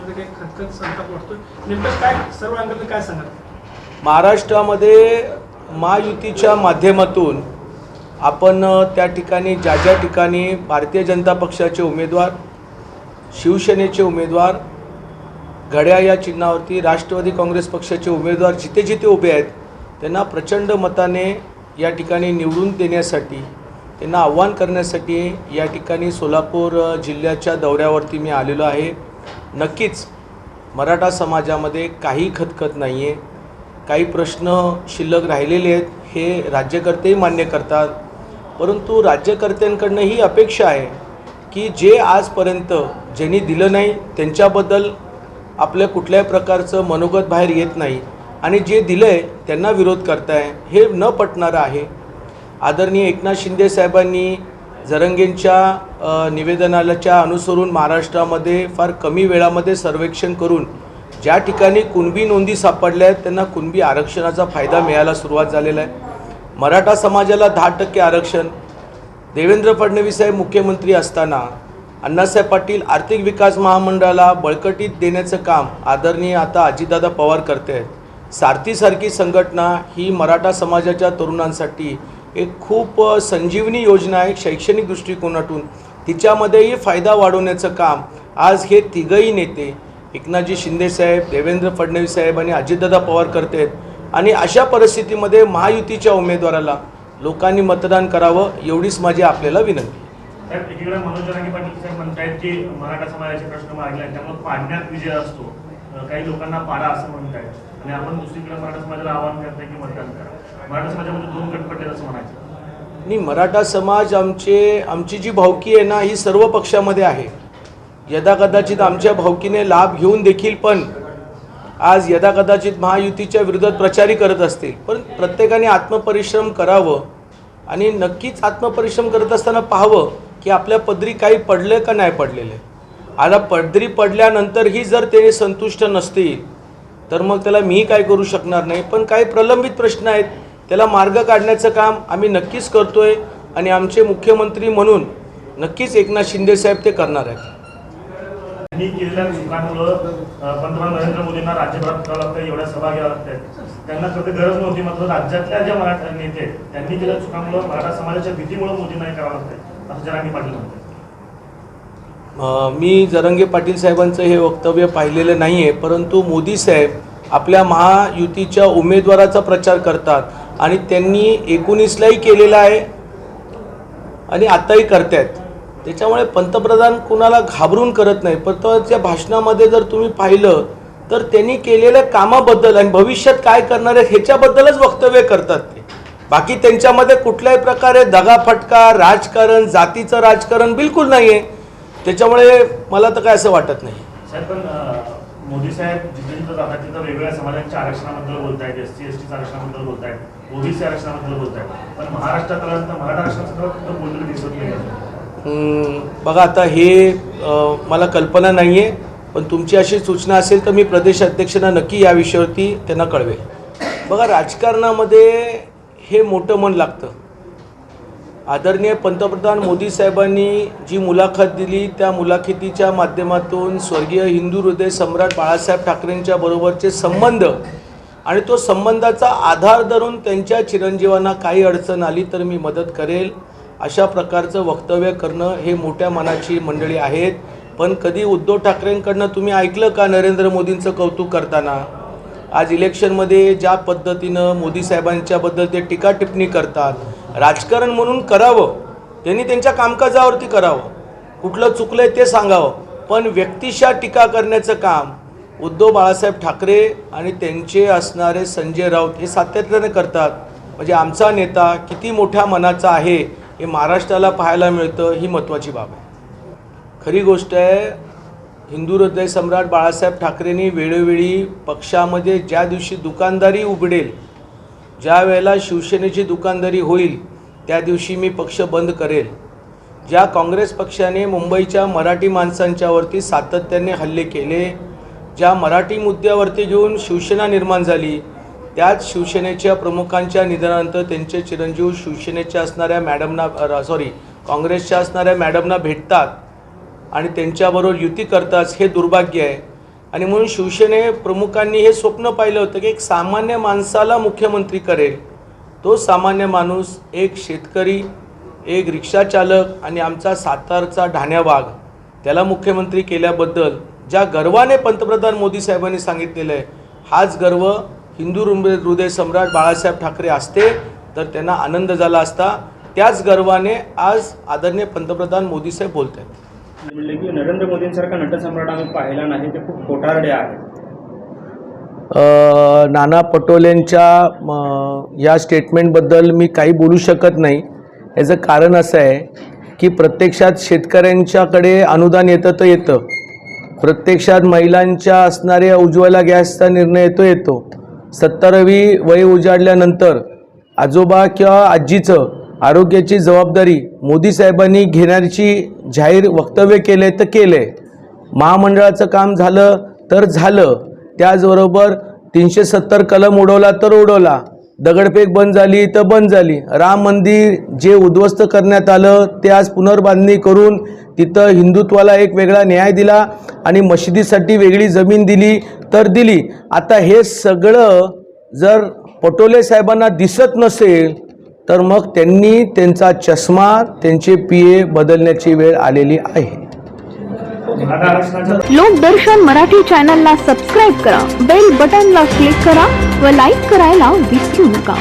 असल्यासारखं वाटतं नेमकं काय सर्व अंगाने काय सांगाल महाराष्ट्रामध्ये महायुतीच्या माध्यमातून आपण त्या ठिकाणी ज्या ज्या ठिकाणी भारतीय जनता पक्षाचे उमेदवार शिवसेनेचे उमेदवार घड्या या चिन्हावरती राष्ट्रवादी काँग्रेस पक्षाचे उमेदवार जिथे जिथे उभे आहेत त्यांना प्रचंड मताने या ठिकाणी निवडून देण्यासाठी त्यांना आव्हान करण्यासाठी या ठिकाणी सोलापूर जिल्ह्याच्या दौऱ्यावरती मी आलेलो आहे. नक्कीच मराठा समाजामध्ये काही खतखत नाही आहे काही प्रश्न शिल्लक राहिलेले आहेत हे राज्यकर्तेही मान्य करतात. परंतु राज्यकर्त्यांकडनं ही अपेक्षा आहे की जे आजपर्यंत ज्यांनी दिलं नाही त्यांच्याबद्दल आपल्या कुठल्याही प्रकारचं मनोगत बाहेर येत नाही. आणि जे दिलं आहे त्यांना विरोध करताय हे न पटणारं आहे. आदरणीय एकनाथ शिंदे साहेबांनी जरंगेंच्या निवेदनाच्या अनुसरून महाराष्ट्रामध्ये फार कमी वेळामध्ये सर्वेक्षण करून ज्या ठिकाणी कुणबी नोंदी सापडल्या आहेत त्यांना कुणबी आरक्षणाचा फायदा मिळायला सुरुवात झालेला आहे. मराठा समाजाला दहा टक्के आरक्षण देवेंद्र फडणवीस साहेब मुख्यमंत्री असताना अण्णासाहेब पाटील आर्थिक विकास महामंडळाला बळकटीत देण्याचं काम आदरणीय आता अजितदादा पवार करते आहेत सारथीसारखी संघटना ही मराठा समाजाच्या तरुणांसाठी एक खूप संजीवनी योजना आहे शैक्षणिक दृष्टिकोनातून. तिच्यामध्येही फायदा वाढवण्याचं काम आज हे तिघही नेते एकनाथजी शिंदेसाहेब देवेंद्र फडणवीस साहेब आणि अजितदादा पवार करत आहेत आणि अशा परिस्थितीमध्ये महायुतीच्या उमेदवाराला लोकांनी मतदान करावं एवढीच माझी आपल्याला विनंती. साहेब एकीकडे मनोज जरांगे पाटील साहेब म्हणतायत की मराठा समाजाचे प्रश्न मागले आहेत त्यामुळे पाडण्यात विजय असतो. काही लोकांना पाडा असं म्हणतायत. आणि आपण दुसरीकडे मराठा समाजाला आवाहन करताय की मतदान करा. मराठा समाजामध्ये दोन गट पडले असं म्हणायचं. मराठा समाज आमचे आमची जी भावकी आहे ना ही सर्व पक्षामध्ये आहे. यदा कदाचित आमच्या भावकीने लाभ घेऊन देखील पण आज यदा कदाचित महायुतीच्या विरोधात प्रचारही करत असतील. पण प्रत्येकाने आत्मपरिश्रम करावं आणि नक्कीच आत्मपरिश्रम करत असताना पाहावं की आपल्या पदरी काही पडलं का नाही पडलेलं. आता पदरी पडल्यानंतरही जर ते संतुष्ट नसतील तर मग त्याला मी काय करू शकणार नाही. पण काही प्रलंबित प्रश्न आहेत. त्याला मार्ग काढण्याचं काम आम्ही नक्कीच करतोय आणि आमचे मुख्यमंत्री म्हणून नक्कीच एकनाथ शिंदे साहेब ते करणार आहेत. त्यांनी केलेल्या चुकांमुळं अं, पंतप्रधान नरेंद्र मोदींना राज्यभरात फिरावं लागतं एवढ्या सभा घ्याव्या लागतात त्यांना कधी गरज नव्हती मात्र राज्यातल्या ज्या मराठा नेते आहेत, त्यांनी केलेल्या चुकांमुळं मराठा समाजाच्या भीतीमुळे मोदींना हे करावं लागतंय. असं जरांगे पाटील म्हणतात. अ, मी जरंगे पाटील साहेबांचं हे वक्तव्य पाहिलेलं नाही आहे परंतु मोदी साहेब आपल्या महायुतीच्या उमेदवाराचा प्रचार करतात आणि त्यांनी एकोणीसलाही केलेला आहे आणि आत्ताही करतायत. त्याच्यामुळे पंतप्रधान कुणाला घाबरून करत नाही. पण भाषणामध्ये जर तुम्ही पाहिलं तर त्यांनी केलेल्या कामाबद्दल आणि भविष्यात काय करणार आहेत ह्याच्याबद्दलच वक्तव्य करतात ते. बाकी त्यांच्यामध्ये कुठल्याही प्रकारे दगाफटका राजकारण जातीचं राजकारण बिलकुल नाही आहे त्याच्यामुळे मला तर काय असं वाटत नाही. साहेब पण मोदी साहेब जिथे जिथं जातात तिथं वेगवेगळ्या समाजांच्या आरक्षणाबद्दल बोलतायत एस सी एस टीच्या आरक्षणाबद्दल बोलतायत ओबीसी आरक्षणाबद्दल बोलतायत. पण महाराष्ट्रात आल्यानंतर मराठा आरक्षणाचं कुठं बोललेलं दिसत नाही. बघा आता हे मला कल्पना नाही आहे पण तुमची अशी सूचना असेल तर मी प्रदेश अध्यक्षांना नक्की या विषयावरती त्यांना कळवेल. बघा राजकारणामध्ये हे मोठं मन लागतं. आदरणीय पंतप्रधान मोदी साहेबांनी जी मुलाखत दिली त्या मुलाखतीच्या माध्यमातून स्वर्गीय हिंदू हृदय सम्राट बाळासाहेब ठाकरेंच्या बरोबरचे संबंध आणि तो संबंधाचा आधार धरून त्यांच्या चिरंजीवांना काही अडचण आली तर मी मदत करेल. अशा प्रकारचं वक्तव्य करणं हे मोठ्या मनाची मंडळी आहेत. पण कधी उद्धव ठाकरेंकडनं तुम्ही ऐकलं का नरेंद्र मोदींचं कौतुक करताना? आज इलेक्शनमध्ये ज्या पद्धतीनं मोदी साहेबांच्याबद्दल ते टीका टिप्पणी करतात राजकारण म्हणून करावं त्यांनी त्यांच्या कामकाजावरती करावं. कुठलं चुकलं आहे ते सांगावं. पण व्यक्तिशा टीका करण्याचं काम उद्धव बाळासाहेब ठाकरे आणि त्यांचे असणारे संजय राऊत हे सातत्याने करतात. म्हणजे आमचा नेता किती मोठ्या मनाचा आहे हे महाराष्ट्राला पाहायला मिळतं ही महत्त्वाची बाब आहे. खरी गोष्ट आहे हिंदू हृदय सम्राट बाळासाहेब ठाकरेंनी वेळोवेळी पक्षामध्ये ज्या दिवशी दुकानदारी उघडेल ज्या वेळेला शिवसेनेची दुकानदारी होईल त्या दिवशी मी पक्ष बंद करेल. ज्या काँग्रेस पक्षाने मुंबईच्या मराठी माणसांच्यावरती सातत्याने हल्ले केले ज्या मराठी मुद्द्यावरती घेऊन शिवसेना निर्माण झाली त्याच शिवसेनेच्या प्रमुखांच्या निधनानंतर त्यांचे चिरंजीव शिवसेनेच्या असणाऱ्या मॅडमना सॉरी काँग्रेसच्या असणाऱ्या मॅडमना भेटतात आणि त्यांच्याबरोबर युती करतात हे दुर्भाग्य आहे. आणि म्हणून शिवसेने प्रमुखांनी हे स्वप्न पाहिलं होतं की एक सामान्य माणसाला मुख्यमंत्री करेल. तो सामान्य माणूस एक शेतकरी एक रिक्षाचालक आणि आमचा सातारचा ढाण्यावाघ त्याला मुख्यमंत्री केल्याबद्दल ज्या गर्वाने पंतप्रधान मोदी साहेबांनी सांगितलेलं आहे हाच गर्व हिंदू हृदय हृदय सम्राट बाळासाहेब ठाकरे असते तर त्यांना आनंद झाला असता. त्याच गर्वाने आज आदरणीय पंतप्रधान मोदी साहेब बोलत आहेत म्हणले की नरेंद्र मोदींसारखा नटसम्राट आम्ही पाहिला नाही ते खूप खोटारडे आहेत. नाना पटोलेंच्या या स्टेटमेंटबद्दल मी काही बोलू शकत नाही. याचं कारण असं आहे की प्रत्यक्षात शेतकऱ्यांच्याकडे अनुदान येतं तर येतं. प्रत्यक्षात महिलांच्या असणाऱ्या उज्ज्वला गॅसचा निर्णय येतो येतो. सत्तरावी वय उजाडल्यानंतर आजोबा किंवा आजीचं आरोग्याची जबाबदारी मोदी साहेबांनी घेण्याची जाहीर वक्तव्य केले तर केले. महामंडळाचं काम झालं तर झालं. त्याचबरोबर तीनशे सत्तर कलम उडवला तर उडवला. दगडफेक बंद झाली तर बंद झाली. राम मंदिर जे उद्ध्वस्त करण्यात आलं ते आज पुनर्बांधणी करून तिथं हिंदुत्वाला एक वेगळा न्याय दिला आणि मशिदीसाठी वेगळी जमीन दिली तर दिली. आता हे सगळं जर पटोले साहेबांना दिसत नसेल तर मग त्यांनी त्यांचा चष्मा त्यांचे पिए बदलण्याची वेळ आलेली आहे. लोकदर्शन मराठी चॅनलला सबस्क्राईब करा बेल बटनला क्लिक करा व लाईक करायला विसरू नका.